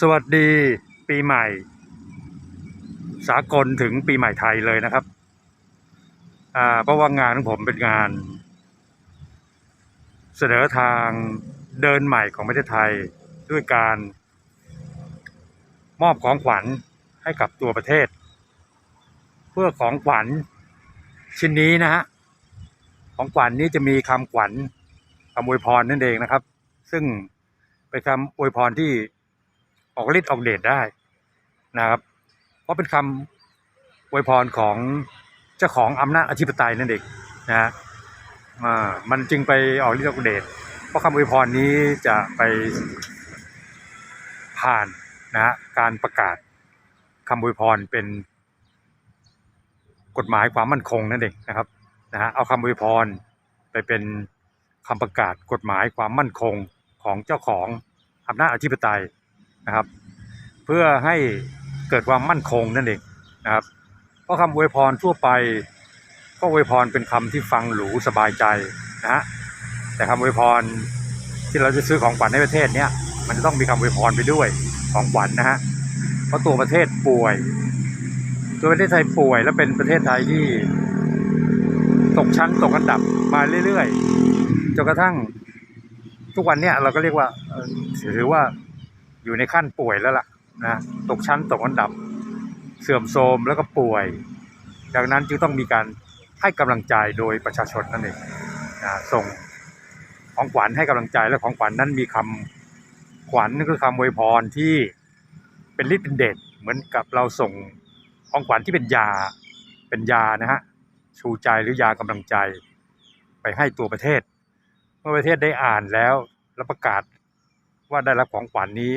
สวัสดีปีใหม่ สากลถึงปีใหม่ไทยเลยนะครับ อ่าเพราะว่างานของผมเป็นงาน เสนอทางเดินใหม่ของประเทศไทยด้วยการมอบของขวัญให้กับตัวประเทศ เพื่อของขวัญชิ้นนี้นะฮะของขวัญนี้จะมีคำขวัญคำอวยพรนั่นเองนะครับ ซึ่งเป็นคำอวยพรที่ ออกฤทธิ์ออกเดชได้นะครับ เพราะเป็นคำอวยพรของเจ้าของอำนาจอธิปไตยนั่นเองนะฮะมันจึงไปออกฤทธิ์ออกเดชเพราะคำอวยพรนี้จะไปผ่านนะฮะการประกาศคำอวยพรเป็นกฎหมายความมั่นคงนั่นเองนะครับนะฮะเอาคำอวยพรไปเป็นคำประกาศกฎหมายความมั่นคงของเจ้าของอำนาจอธิปไตย นะครับ เพื่อให้เกิดความมั่นคงนั่นเองนะครับ เพราะคำอวยพรทั่วไป ก็อวยพรเป็นคำที่ฟังหรูสบายใจนะฮะแต่คำอวยพรที่เราจะซื้อของขวัญในประเทศเนี้ยมันจะต้องมีคำอวยพรไปด้วยของขวัญนะฮะเพราะตัวประเทศป่วย ตัวประเทศไทยป่วย และเป็นประเทศไทยที่ ตกชั้นตกอันดับมาเรื่อยๆจนกระทั่งทุกวันเนี้ยเราก็เรียกว่าถือว่า อยู่ในขั้นป่วยแล้วล่ะนะตกชั้นตกอันดับ เสื่อมโทรมแล้วก็ป่วย ดังนั้นจึงต้องมีการให้กำลังใจโดยประชาชนนั่นเองนะส่งของขวัญให้กำลังใจและของขวัญนั้นมีคำขวัญนั่นคือคำอวยพรที่เป็นฤทธิ์เป็นเดชเหมือนกับเราส่งของขวัญที่เป็นยาเป็นยานะฮะชูใจหรือยากำลังใจไปให้ตัวประเทศ เมื่อประเทศได้อ่านแล้วแล้วประกาศว่าได้รับของขวัญนี้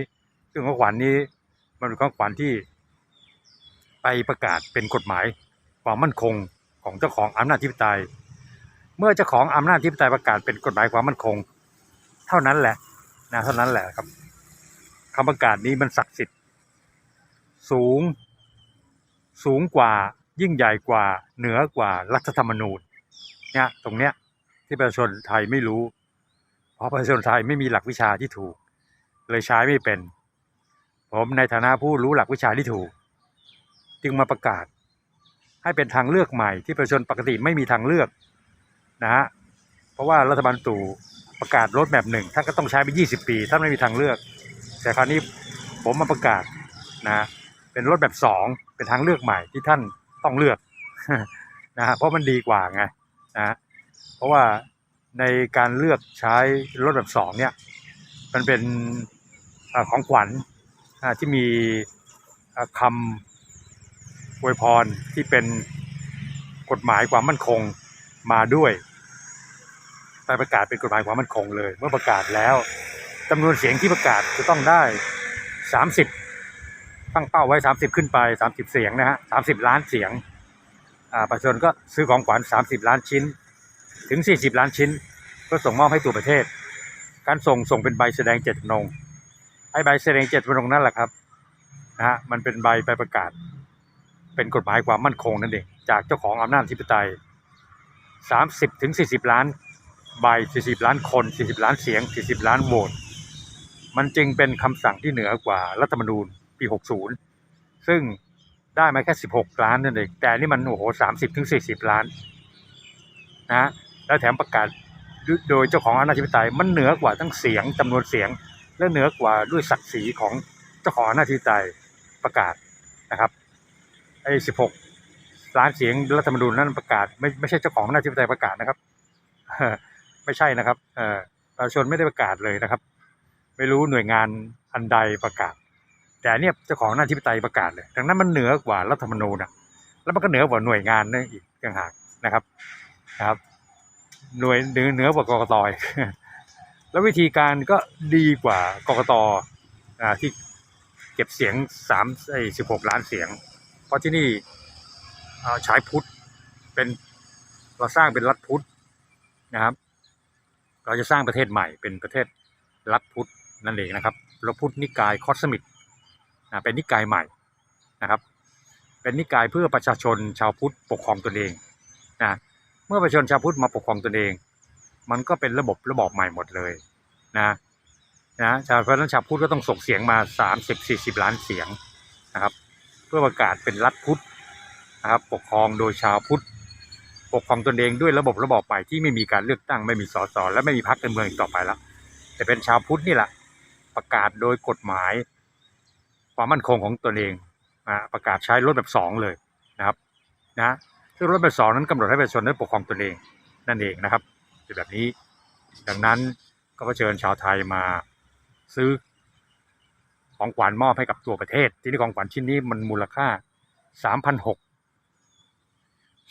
ซึ่งของขวัญนี้มันเป็นของขวัญที่ ไปประกาศเป็นกฎหมายความมั่นคงของเจ้าของอำนาจธิปไตย เมื่อเจ้าของอำนาจธิปไตยประกาศเป็นกฎหมายความมั่นคง เท่านั้นแหละนะเท่านั้นแหละครับคำประกาศนี้มันศักดิ์สิทธิ์ สูง สูงกว่ายิ่งใหญ่กว่าเหนือกว่ารัฐธรรมนูญเนี่ยตรงเนี้ยที่ประชาชนไทยไม่รู้ เพราะประชาชนไทยไม่มีหลักวิชาที่ถูก เลยใช้ไม่เป็น ผมในฐานะผู้รู้หลักวิชาที่ถูก จึงมาประกาศ ให้เป็นทางเลือกใหม่ที่ประชาชนปกติไม่มีทางเลือกนะฮะเพราะว่ารัฐบาลตู่ประกาศรถแบบหนึ่งท่านก็ต้องใช้ไป 20 ปีท่านไม่มีทางเลือก แต่คราวนี้ผมมาประกาศนะเป็นรถแบบสองเป็นทางเลือกใหม่ที่ท่านต้องเลือกนะฮะเพราะมันดีกว่าไงนะเพราะว่าในการเลือกใช้รถแบบสองเนี่ย มันเป็นอของขวัญ ที่มีคำอวยพรที่เป็นกฎหมายความมั่นคงมาด้วยไปประกาศเป็นกฎหมายความมั่นคงเลย เมื่อประกาศแล้วจำนวนเสียงที่ประกาศจะต้องได้สามสิบตั้งเป้าไว้สามสิบขึ้นไปสามสิบเสียงนะฮะสามสิบล้านเสียงอ่าประชาชนก็ซื้อของขวัญสามสิบล้านชิ้น ถึงสี่สิบล้านชิ้น ก็ส่งมอบให้ตัวประเทศ การส่งส่งเป็นใบแสดงเจตจำนง ไอ้ใบแสดงเจตจำนงนั่นแหละครับนะฮะมันเป็นใบไปประกาศ เป็นกฎหมายความมั่นคงนั่นเองจากเจ้าของอำนาจอธิปไตยสามสิบถึงสี่สิบล้านใบสี่สิบล้านคนสี่สิบล้านเสียงสี่สิบล้านโหวตมันจึงเป็นคำสั่งที่เหนือกว่ารัฐธรรมนูญปีหกศูนย์ซึ่งได้มาแค่สิบหกล้านนั่นเองแต่นี่มันโอ้โหสามสิบถึงสี่สิบล้านนะแล้วแถมประกาศโดยเจ้าของอำนาจอธิปไตยมันเหนือกว่าทั้งเสียงจำนวนเสียง และเหนือกว่าด้วยศักดิ์ศรีของเจ้าของอำนาจอธิปไตยประกาศนะครับไอ้สิบหกล้านเสียงรัฐธรรมนูญนั้นประกาศ ไม่ไม่ใช่เจ้าของอำนาจอธิปประกาศนะครับไม่ใช่นะครับเออประชาชนไม่ได้ประกาศเลยนะครับ ไม่รู้หน่วยงานอันใดประกาศ แต่เนี่ยเจ้าของอำนาจอธิปไตยประกาศเลยดังนั้นมันเหนือกว่ารัฐธรรมนูญอะแล้วมันก็เหนือกว่าหน่วยงานนั่นอีกต่างหากนะครับนะครับ หน่วยเหนือเหนือกว่ากรกตอีก แล้ววิธีการก็ดีกว่ากกตที่เก็บเสียงสามไอ้สิบหกล้านเสียง เพราะที่นี่อ่าใช้พุทธเป็นเราสร้างเป็นรัฐพุทธนะครับ เราจะสร้างประเทศใหม่เป็นประเทศรัฐพุทธนั่นเองนะครับรัฐพุทธนิกายคอสมิกนะเป็นนิกายใหม่นะครับ เป็นนิกายเพื่อประชาชนชาวพุทธปกครองตนเองนะเมื่อประชาชนชาวพุทธมาปกครองตนเอง มันก็เป็นระบบระบอบใหม่หมดเลยนะนะชาวเพราะนั้นชาวพุทธก็ต้องส่งเสียงมาสามสิบสี่สิบล้านเสียงนะครับ เพื่อประกาศเป็นรัฐพุทธนะครับ ปกครองโดยชาวพุทธปกครองตนเองด้วยระบบระบอบใหม่ที่ไม่มีการเลือกตั้งไม่มีสสและไม่มีพรรคการเมืองอีกต่อไปแล้วแต่เป็นชาวพุทธนี่แหละประกาศโดยกฎหมาย ความมั่นคงของตนเองนะประกาศใช้รถแบบสองเลยนะครับนะซึ่งรถแบบสองนั้นกำหนดให้ประชาชนได้ปกครองตนเองนั่นเองนะครับ เป็นแบบนี้ ดังนั้นก็เชิญชาวไทยมาซื้อของขวัญมอบให้กับตัวประเทศ ที่นี่ของขวัญชิ้นนี้มันมูลค่าสามพันหก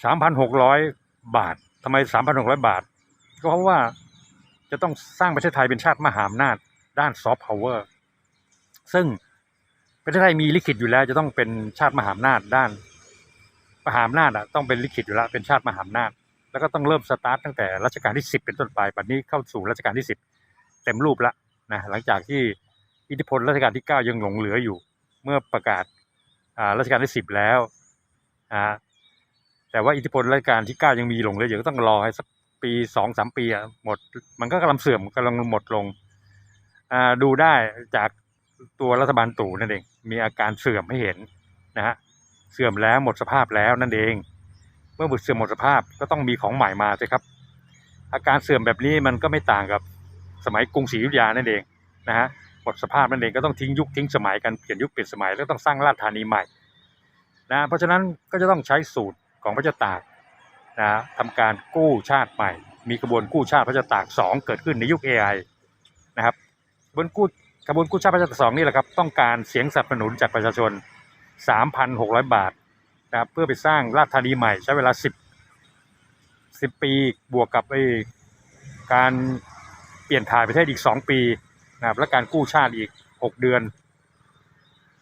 สามพันหกร้อยบาททำไมสามพันหกร้อยบาท ก็เพราะว่าจะต้องสร้างประเทศไทยเป็นชาติมหาอำนาจด้านซอฟต์พาวเวอร์ซึ่งประเทศไทยมีลิขิตอยู่แล้ว จะต้องเป็นชาติมหาอำนาจด้านมหาอำนาจอะต้องเป็นลิขิตอยู่แล้วเป็นชาติมหาอำนาจ แล้วก็ต้องเริ่มสตาร์ทตั้งแต่รัชกาลที่สิบเป็นต้นไปปัจจุบันนี้เข้าสู่รัชกาลที่สิบเต็มรูปแล้วนะหลังจากที่อิทธิพลรัชกาลที่เก้ายังหลงเหลืออยู่ เมื่อประกาศรัชกาลที่สิบแล้วอ่าแต่ว่าอิทธิพลรัชกาลที่เก้ายังมีหลงเหลืออยู่ก็ต้องรอให้สักปีสองสามปีอะหมดมันก็กำลังเสื่อมกำลังหมดลงดูได้จากตัวรัฐบาลตู่นั่นเอง มีอาการเสื่อมให้เห็นนะฮะเสื่อมแล้วหมดสภาพแล้วนั่นเอง เมื่อบุตรเสื่อมหมดสภาพก็ต้องมีของใหม่มาสิครับ อาการเสื่อมแบบนี้มันก็ไม่ต่างกับสมัยกรุงศรีอยุธยานั่นเองนะฮะหมดสภาพนั่นเองก็ต้องทิ้งยุคทิ้งสมัยกันเปลี่ยนยุคเปลี่ยนสมัยแล้วต้องสร้างราชธานีใหม่นะเพราะฉะนั้นก็จะต้องใช้สูตรของพระเจ้าตากนะทำการกู้ชาติใหม่ มีกระบวนกู้ชาติพระเจ้าตากสองเกิดขึ้นในยุค AI นะครับกระบวนกู้กระบวนกู้ชาติพระเจ้าตากสองนี่แหละครับต้องการเสียงสนับสนุนจากประชาชน 3,600 บาท นะครับเพื่อไปสร้างราชธานีใหม่ใช้เวลาสิบสิบปีบวกกับไอ้การเปลี่ยนถ่ายประเทศอีกสองปีนะครับและการกู้ชาติอีกหกเดือน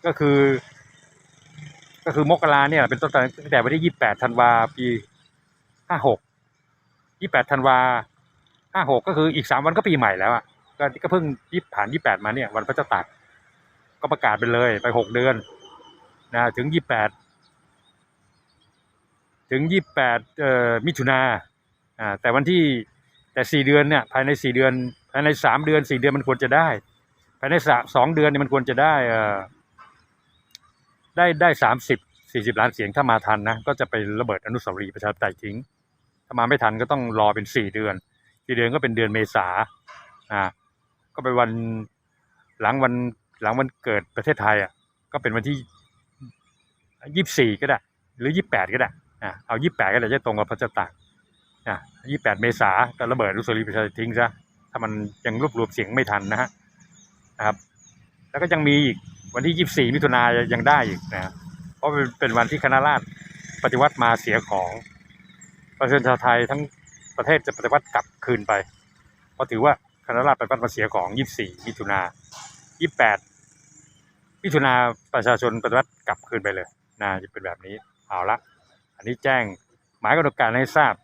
ก็คือ ก็คือมกราเนี่ยเป็นต้นตั้งแต่วันที่ยี่แปดธันวาปีห้าหกยี่แปดธันวาห้าหกก็คืออีกสามวันก็ปีใหม่แล้วอะก็ก็เพิ่งยี่ผ่านยี่แปดมาเนี่ยวันพระเจ้าตากก็ประกาศไปเลยไปหกเดือนนะถึงยี่แปด ถึงยี่แปดมิถุนาแต่วันที่แต่สี่เดือนเนี่ยภายในสี่เดือน ภายในสามเดือนสี่เดือนมันควรจะได้ ภายในสองเดือนเนี่ยมันควรจะได้ได้ได้สามสิบสี่สิบล้านเสียงถ้ามาทันนะก็จะไประเบิดอนุสาวรีย์ประชาธิปไตยทิ้ง ถ้ามาไม่ทันก็ต้องรอเป็นสี่เดือนสี่เดือนก็เป็นเดือนเมษาอ่าก็เป็นวันหลังวันหลังวันเกิดประเทศไทยอะก็เป็นวันที่ยี่สี่ก็ได้ หรือยี่แปดก็ได้ อะเอายี่แปดก็ได้จะตรงกับพระเจ้าตากอะยี่แปดเมษาก็ระเบิดอนุสรีประชาทิ้งซะถ้ามันยังรวบรวมเสียงไม่ทันนะฮะนะครับ แล้วก็ยังมีอีกวันที่ยี่สี่มิถุนายนยังได้อีกนะเพราะเป็นเป็นวันที่คณะราษฎรปฏิวัติมาเสียของประชาชนชาวไทยทั้งประเทศจะปฏิวัติกลับคืนไป เพราะถือว่าคณะราษฎรปฏิวัติมาเสียของยี่สี่มิถุนายี่แปดมิถุนาประชาชนปฏิวัติกลับคืนไปเลยนะจะเป็นแบบนี้เอาละ อันนี้แจ้งหมายกำหนดการให้ทราบ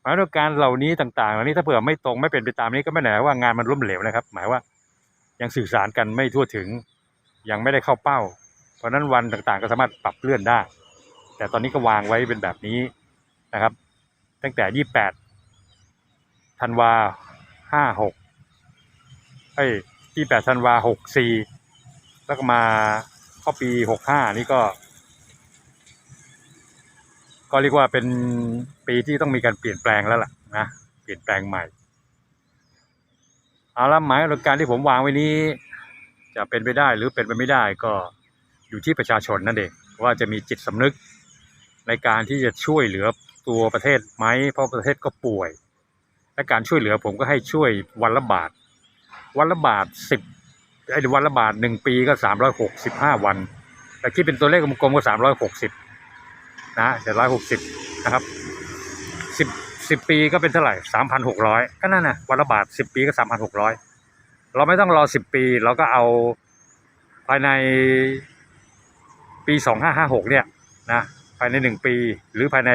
หมายกำหนดการเหล่านี้ต่างๆเหล่านี้ถ้าเผื่อไม่ตรงไม่เป็นไปตามนี้ก็ไม่ได้หมายว่างานมันล้มเหลวนะครับ หมายว่ายังสื่อสารกันไม่ทั่วถึง ยังไม่ได้เข้าเป้า เพราะนั้นวันต่างๆ ก็สามารถปรับเลื่อนได้ แต่ตอนนี้ก็วางไว้เป็นแบบนี้นะครับ ตั้งแต่ยี่แปดธันวาห้าหกเอ้ยยี่แปดธันวาหกสี่แล้วก็มาเข้าปีหกห้านี่ก็ ก็เรียกว่าเป็นปีที่ต้องมีการเปลี่ยนแปลงแล้วล่ะนะเปลี่ยนแปลงใหม่เอาละหมายกำหนดการที่ผมวางไว้นี้ จะเป็นไปได้หรือเป็นไปไม่ได้ก็อยู่ที่ประชาชนนั่นเองว่าจะมีจิตสำนึกในการที่จะช่วยเหลือตัวประเทศไหมเพราะประเทศก็ป่วย และการช่วยเหลือผมก็ให้ช่วยวันละบาท วันละบาทสิบไอ้วันละบาทหนึ่งปีก็สามร้อยหกสิบห้าวัน แต่คิดเป็นตัวเลขกลมๆก็สามร้อยหกสิบ นะเจ็ดร้อยหกสิบนะครับสิบสิบปีก็เป็นเท่าไหร่สามพันหกร้อยก็นั่นนะวันละบาทสิบปีก็สามพันหกร้อยเราไม่ต้องรอสิบปี เราก็เอาภายในปีสองห้าห้าหกเนี่ยนะภายในหนึ่งปี หรือภายใน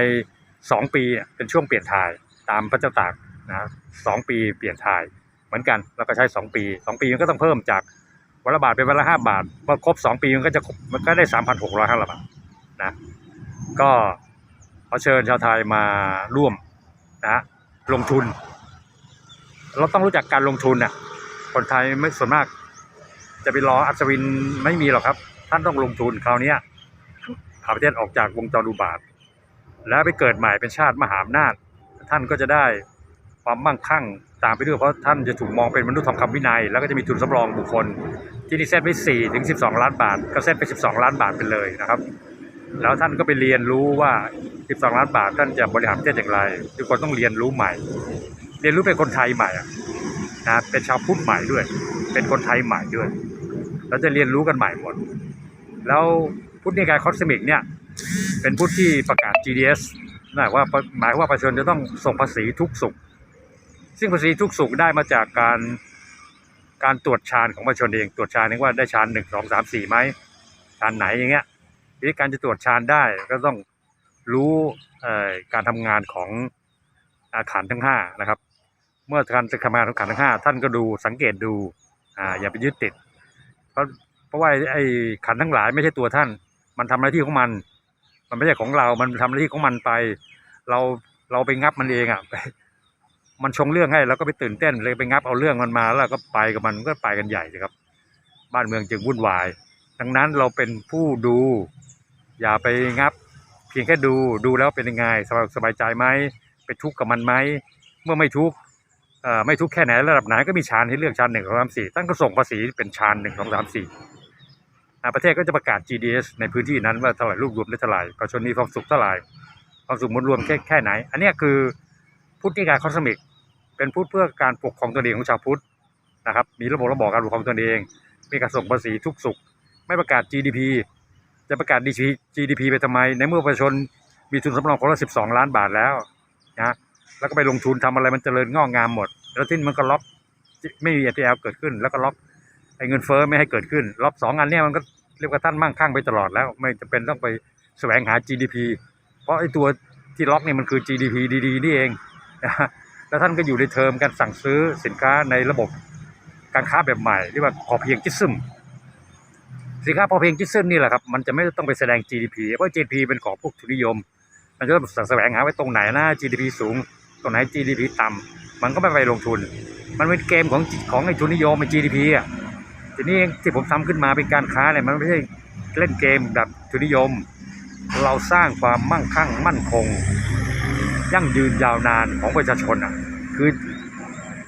สองปีเป็นช่วงเปลี่ยนถ่ายตามพระเจ้าตากนะสองปีเปลี่ยนถ่ายเหมือนกันแล้วก็ใช้สองปีสองปีมันก็ต้องเพิ่มจากวันละบาทเป็นวันละห้าบาทพอครบสองปีมันก็จะมันก็ได้สามพันหกร้อยห้าบาท ก็ขอเชิญชาวไทยมาร่วมนะฮะลงทุน เราต้องรู้จักการลงทุนน่ะคนไทยไม่ส่วนมาก จะไปรออัศวินไม่มีหรอกครับ ท่านต้องลงทุนคราวนี้พาประเทศออกจากวงจรอุบาท แล้วไปเกิดใหม่เป็นชาติมหาอำนาจ ท่านก็จะได้ความมั่งคั่งตามไปด้วยเพราะท่านจะถูกมองเป็นมนุษย์ทองคำวินัย แล้วก็จะมีทุนสำรองบุคคล ที่นี่เซตไว้4ถึง 12 ล้านบาท ก็เซตไป 12 ล้านบาทไปเลยนะครับ แล้วท่านก็ไปเรียนรู้ว่า 12 ล้านบาทท่านจะบริหารประเทศอย่างไร ทุกคนต้องเรียนรู้ใหม่ เรียนรู้เป็นคนไทยใหม่อะนะเป็นชาวพุทธใหม่ด้วย เป็นคนไทยใหม่ด้วยเราจะเรียนรู้กันใหม่หมด แล้วพุทธนิกายคอสมิกเนี่ยเป็นพุทธที่ประกาศ GDS หมายว่าหมายว่าประชาชนจะต้องส่งภาษีทุกสุข ซึ่งภาษีทุกสุขได้มาจากการการตรวจชานของประชาชนเอง ตรวจชานเองว่าได้ชานหนึ่งสองสามสี่ไหมชานไหนอย่างเงี้ย ทีนี้การจะตรวจชานได้ก็ต้องรู้การทำงานของอาคารทั้งห้านะครับเมื่อการจะทำงานของขันทั้งห้าท่านก็ดูสังเกตดูอ่าอย่าไปยึดติด เพราะเพราะว่าไอ้ขันทั้งหลายไม่ใช่ตัวท่าน มันทำหน้าที่ของมัน มันไม่ใช่ของเรา มันทำหน้าที่ของมันไป เราเราไปงับมันเองอะมันชงเรื่องให้เราก็ไปตื่นเต้นเลยไปงับเอาเรื่องมันมาแล้วก็ไปกับมันก็ไปกันใหญ่สิครับ บ้านเมืองจึงวุ่นวาย ดังนั้นเราเป็นผู้ดู อย่าไปงับ เพียงแค่ดูดูแล้วเป็นยังไงสบายสบายใจไหมไปทุกข์กับมันไหมเมื่อไม่ทุกข์ไม่ทุกข์แค่ไหนระดับไหนก็มีชานให้เลือกชานหนึ่งสองสามสี่ท่านก็ส่งภาษีเป็นชานหนึ่งสองสามสี่ประเทศก็จะประกาศ GDS ในพื้นที่นั้นว่าเท่าไหร่รวบรวมได้เท่าไหร่ประชาชนมีความสุขเท่าไหร่ความสุขมวลรวมแค่แค่ไหน อันนี้คือพุทธนิกายคอสมิก เป็นพุทธเพื่อการปกครองตนเองของชาวพุทธนะครับ มีระบบระบอบการปกครองตนเอง มีการส่งภาษีทุกสุข ไม่ประกาศ GDP จะประกาศ GDP ไปทำไม ในเมื่อประชาชนมีทุนสำรองคนละ12ล้านบาทแล้วนะแล้วก็ไปลงทุนทำอะไรมันเจริญงอกงามหมด แล้วที่มันก็ล็อกไม่มี NPL เกิดขึ้น แล้วก็ล็อกไอ้เงินเฟ้อไม่ให้เกิดขึ้นล็อกสองอันนี้มันก็เรียกว่าท่านมั่งคั่งไปตลอดแล้ว ไม่จำเป็นต้องไปแสวงหา GDP เพราะไอ้ตัวที่ล็อกเนี่ยมันคือ GDP ดีๆนี่เองนะแล้วท่านก็อยู่ในเทอมการสั่งซื้อสินค้าในระบบการค้าแบบใหม่เรียกว่าพอเพียงจิซึม สินค้าพอเพียงจิตซึมนี่แหละครับมันจะไม่ต้องไปแสดง GDP เพราะ GDP เป็นของพวกทุนนิยม มันจะต้องแสวงหาไว้ตรงไหนนะ GDP สูง ตรงไหน GDP ต่ำมันก็ไม่ไปลงทุน มันเป็นเกมของของไอ้ทุนนิยมเป็น GDP อะทีนี้ที่ผมทำขึ้นมาเป็นการค้าเนี่ยมันไม่ใช่เล่นเกมแบบทุนนิยม เราสร้างความมั่งคั่งมั่นคง ยั่งยืนยาวนานของประชาชนอะคือ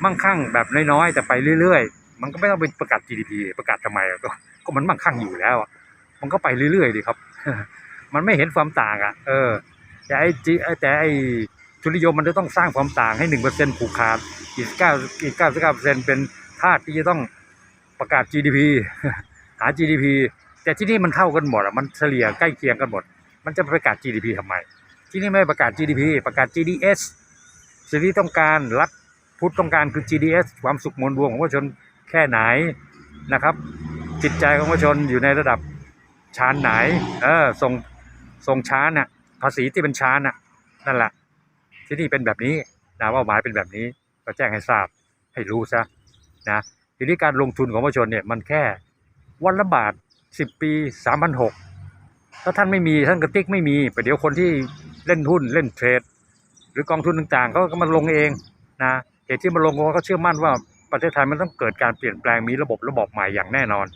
มั่งคั่งแบบน้อยๆแต่ไปเรื่อย ๆ มันก็ไม่ต้องไปประกาศ GDP ประกาศทำไมอะก็ ก็มันมั่งคั่งอยู่แล้วมันก็ไปเรื่อยๆดีครับ มันไม่เห็นความต่างอะ เออ แต่ไอ้จีแต่ไอ้ทุนนิยมมันจะต้องสร้างความต่างให้หนึ่งเปอร์เซ็นผูกขาดอีกเก้าอีกเก้าสิบเก้าเปอร์เซ็นเป็นธาตุที่จะต้องประกาศ GDP หา GDP แต่ที่นี่มันเท่ากันหมดอะมันเฉลี่ยใกล้เคียงกันหมด มันจะประกาศ GDP ทำไม ที่นี่ไม่ประกาศ GDP ประกาศ GDS สิ่งที่ต้องการรัฐพุทธต้องการคือ GDS ความสุขมวลรวมของประชาชนแค่ไหนนะครับ จิตใจของประชาชนอยู่ในระดับชานไหน เออส่งส่งช้าน่ะภาษีที่เป็นช้าน่ะ นั่นแหละที่นี่เป็นแบบนี้นะว่าหมายเป็นแบบนี้ ก็แจ้งให้ทราบให้รู้ซะนะทีนี้การลงทุนของประชาชนเนี่ยมันแค่วันละบาทสิบปีสามพันหกถ้าท่านไม่มีท่านกระติกไม่มีไปเดี๋ยวคนที่เล่นหุ้นเล่นเทรด หรือกองทุนต่างๆเขาก็มาลงเองนะเหตุที่มาลงเพราะเขาเชื่อมั่นว่าประเทศไทยมันต้องเกิดการเปลี่ยนแปลงมีระบบระบบใหม่อย่างแน่นอน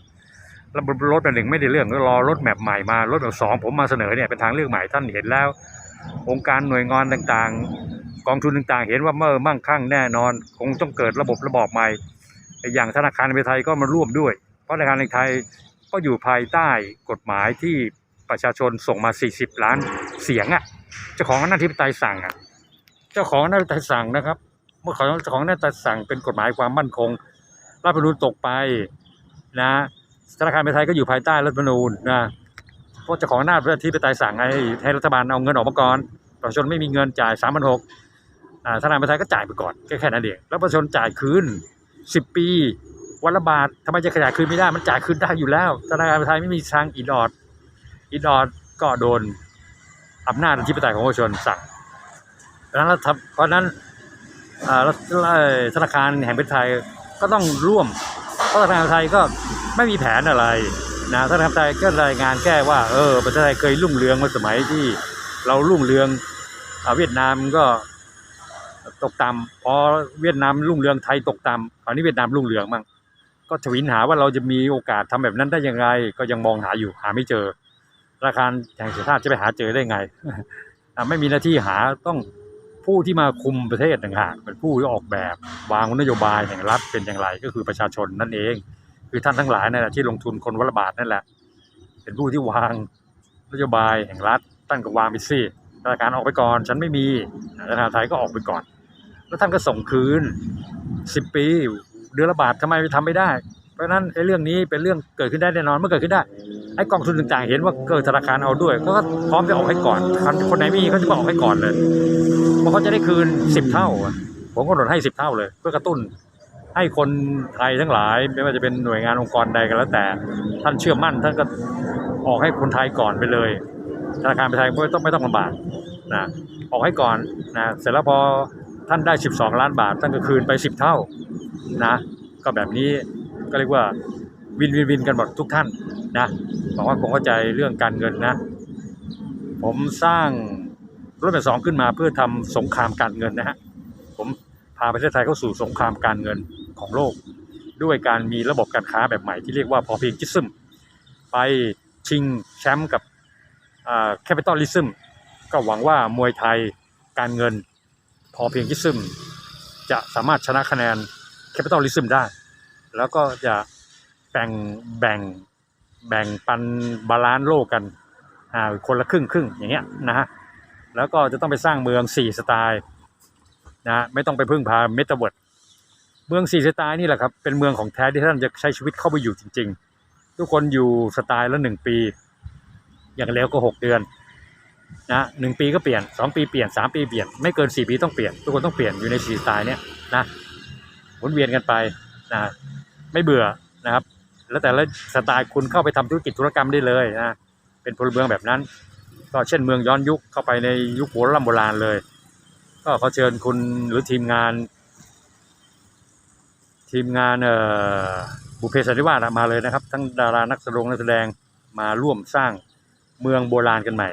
ระบบรถแบบหนึ่งไม่ได้เรื่องก็รอรถแมพใหม่มารถแบบสองผมมาเสนอเนี่ยเป็นทางเลือกใหม่ท่านเห็นแล้ว องค์การหน่วยงานต่างๆ กองทุนต่างๆ เห็นว่าเมื่อมั่งคั่งแน่นอน คงต้องเกิดระบบระบอบใหม่ อย่างธนาคารไทยก็มาร่วมด้วย เพราะธนาคารไทยก็อยู่ภายใต้กฎหมายที่ประชาชนส่งมา 40 ล้านเสียงอะเจ้าของอำนาจธิปไตยสั่งอะเจ้าของอำนาจธิปไตยสั่งนะครับ เมื่อของเจ้าของอำนาจธิปไตยสั่งเป็นกฎหมายความมั่นคงรัฐธรรมนูญตกไปนะ ธนาคารแห่งปไทยก็อยู่ภายใต้รัฐธรรมนูญนะเพราะจ้าของอำนาจที่ปไตยสั่งให้ให้รัฐบาลเอาเงินออกมาก่อนประชาชนไม่มีเงินจ่ายสามพันหกธนาคารแห่งปไทยก็จ่ายไปก่อนแค่แค่นั้นเองแล้วประชาชนจ่ายคืนสิบปีวันละบาททำไมจะขยายคืนไม่ได้มันจ่ายคืนได้อยู่แล้วธนาคารแห่งประเทศไทยไม่มีทางอินออดอินออดก็โดนอำนาจอธิปไตยของประชาชนสั่งเพราะฉะนั้นเพราะนั้นธนาคารแห่งประเทศไทยก็ต้องร่วม เพราะธนาคารไทยก็ไม่มีแผนอะไรนะธนาคารไทยก็รายงานแค่ว่าเออประเทศไทยเคยรุ่งเรืองมาสมัยที่เรารุ่งเรืองอ่าเวียดนามก็ตกต่ำพอเวียดนามรุ่งเรืองไทยตกต่ำคราวนี้เวียดนามรุ่งเรืองมั่งก็ทวินหาว่าเราจะมีโอกาสทำแบบนั้นได้ยังไง ก็ยังมองหาอยู่หาไม่เจอธนาคารแห่งชาติจะไปหาเจอได้ไงไม่มีหน้าที่หาต้อง ผู้ที่มาคุมประเทศต่างหากเป็นผู้ที่ออกแบบวางนโยบายแห่งรัฐเป็นอย่างไรก็คือประชาชนนั่นเอง คือท่านทั้งหลายนั่นแหละที่ลงทุนคนวัลบาทนั่นแหละ เป็นผู้ที่วางนโยบายแห่งรัฐท่านก็วางไปสิธนาคารออกไปก่อน ฉันไม่มีธนาคารไทยก็ออกไปก่อน แล้วท่านก็ส่งคืนสิบปีเดือนละบาททำไมไปทำไม่ได้ เพราะฉะนั้นไอ้เรื่องนี้เป็นเรื่องเกิดขึ้นได้แน่นอนเมื่อเกิดขึ้นได้ ไอ้กองทุนต่างๆ เห็นว่าเกิดธนาคารเอาด้วยเขาก็พร้อมจะออกให้ก่อนคนไหนไม่มีเขาจะมาออกให้ก่อนเลยเพราะเขาจะได้คืนสิบเท่า ผมก็หนุนให้สิบเท่าเลย เพื่อกระตุ้นให้คนไทยทั้งหลายไม่ว่าจะเป็นหน่วยงานองค์กรใดก็แล้วแต่ ท่านเชื่อมั่นท่านก็ออกให้คนไทยก่อนไปเลยธนาคารไทยไม่ต้องไม่ต้องลำบากนะออกให้ก่อนนะเสร็จแล้วพอท่านได้ 12 ล้านบาทท่านก็คืนไป 10 เท่านะก็แบบนี้ก็เรียกว่า วินวินวินกันหมดทุกท่านนะบอกว่าคงเข้าใจเรื่องการเงินนะ ผมสร้างรถแบบสองขึ้นมาเพื่อทำสงครามการเงินนะฮะผมพาประเทศไทยเข้าสู่สงครามการเงินของโลก ด้วยการมีระบบการค้าแบบใหม่ที่เรียกว่าพอเพียงจิซึมไปชิงแชมป์กับแคปิตอลลิซึมก็หวังว่ามวยไทยการเงินพอเพียงจิซึมจะสามารถชนะคะแนนแคปิตอลลิซึมได้ แล้วก็จะ แบ่งแบ่งแบ่งปันบาลานซ์โลกกันอ่าคนละครึ่งครึ่งอย่างเงี้ยนะฮะแล้วก็จะต้องไปสร้างเมืองสี่สไตล์นะฮะไม่ต้องไปพึ่งพาเมตาเวิร์ดเมืองสี่สไตล์นี่แหละครับเป็นเมืองของแท้ที่ท่านจะใช้ชีวิตเข้าไปอยู่จริง ๆ ทุกคนอยู่สไตล์ละหนึ่งปี อย่างเร็วก็หกเดือนนะหนึ่งปีก็เปลี่ยนสองปีเปลี่ยนสามปีเปลี่ยนไม่เกินสี่ปีต้องเปลี่ยนทุกคนต้องเปลี่ยนอยู่ในสี่สไตล์เนี้ยนะหมุนเวียนกันไปนะไม่เบื่อนะครับ แล้วแต่ละสไตล์คุณเข้าไปทำธุรกิจธุรกรรมได้เลยนะเป็นพลเมืองแบบนั้น ก็เช่นเมืองย้อนยุคเข้าไปในยุคโบราณโบราณเลย ก็ขอเชิญคุณหรือทีมงาน ทีมงานเอ่อบุเพสันนิวาสมาเลยนะครับ ทั้งดารานักแสดงนักแสดงมาร่วมสร้างเมืองโบราณกันใหม่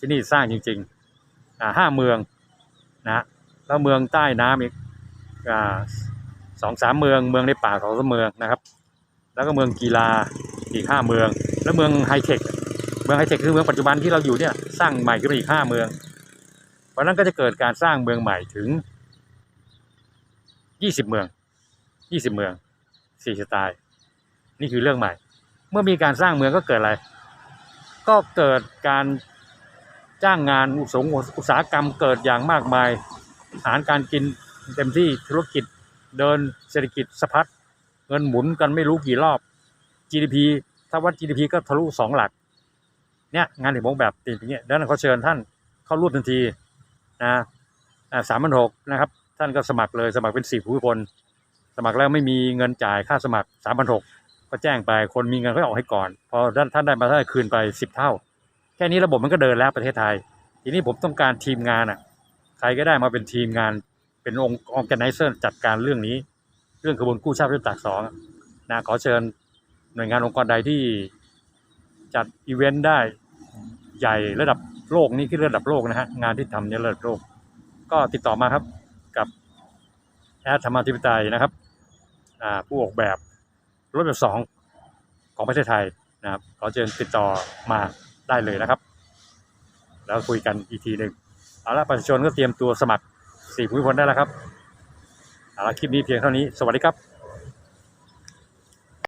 ที่นี่สร้างจริงๆห้าเมืองนะแล้วเมืองใต้น้ำอีกสองสามเมืองเมืองในป่าของสามเมืองนะครับ แล้วก็เมืองกีฬาอีกห้าเมือง แล้วเมืองไฮเทคเมืองไฮเทคคือเมืองปัจจุบันที่เราอยู่เนี่ยสร้างใหม่ขึ้นมาอีกห้าเมือง เพราะนั้นก็จะเกิดการสร้างเมืองใหม่ถึงยี่สิบเมืองยี่สิบเมืองสี่สไตล์นี่คือเรื่องใหม่ เมื่อมีการสร้างเมืองก็เกิดอะไร ก็เกิดการจ้างงานอุตสาหอุตสาหกรรมเกิดอย่างมากมายอาหารการกินเต็มที่ธุรกิจเดินเศรษฐกิจสะพัด เงินหมุนกันไม่รู้กี่รอบ GDP ถ้าวัด GDP ก็ทะลุสองหลัก เนี่ยงานถึงมงแบบติดอย่างเงี้ยดังนั้นขอเชิญท่านเข้าร่วมทันทีนะสามพันหกนะครับ ท่านก็สมัครเลยสมัครเป็นสี่ผู้คน สมัครแล้วไม่มีเงินจ่ายค่าสมัครสามพันหกก็แจ้งไปคนมีเงินก็ออกให้ก่อน พอท่านท่านได้มาท่านคืนไปสิบเท่า แค่นี้ระบบมันก็เดินแล้วประเทศไทย ทีนี้ผมต้องการทีมงานอะ ใครก็ได้มาเป็นทีมงานเป็นองค์องค์แกไนเซอร์จัดการเรื่องนี้ เรื่องกระบวนกู้ชาติเรื่องตากสองนะขอเชิญหน่วยงานองค์กรใดที่จัดอีเวนต์ได้ใหญ่ระดับโลกนี่คือระดับโลกนะฮะงานที่ทำเนี่ยระดับโลก ก็ติดต่อมาครับกับแอดธรรมาธิปไตยนะครับผู้ออกแบบรถแบบสองของประเทศไทยนะครับขอเชิญติดต่อมาได้เลยนะครับ แล้วคุยกันอีกทีหนึ่งเอาละประชาชนก็เตรียมตัวสมัครสี่ผู้คนได้แล้วครับ ละคลิปนี้เพียงเท่านี้ สวัสดีครับ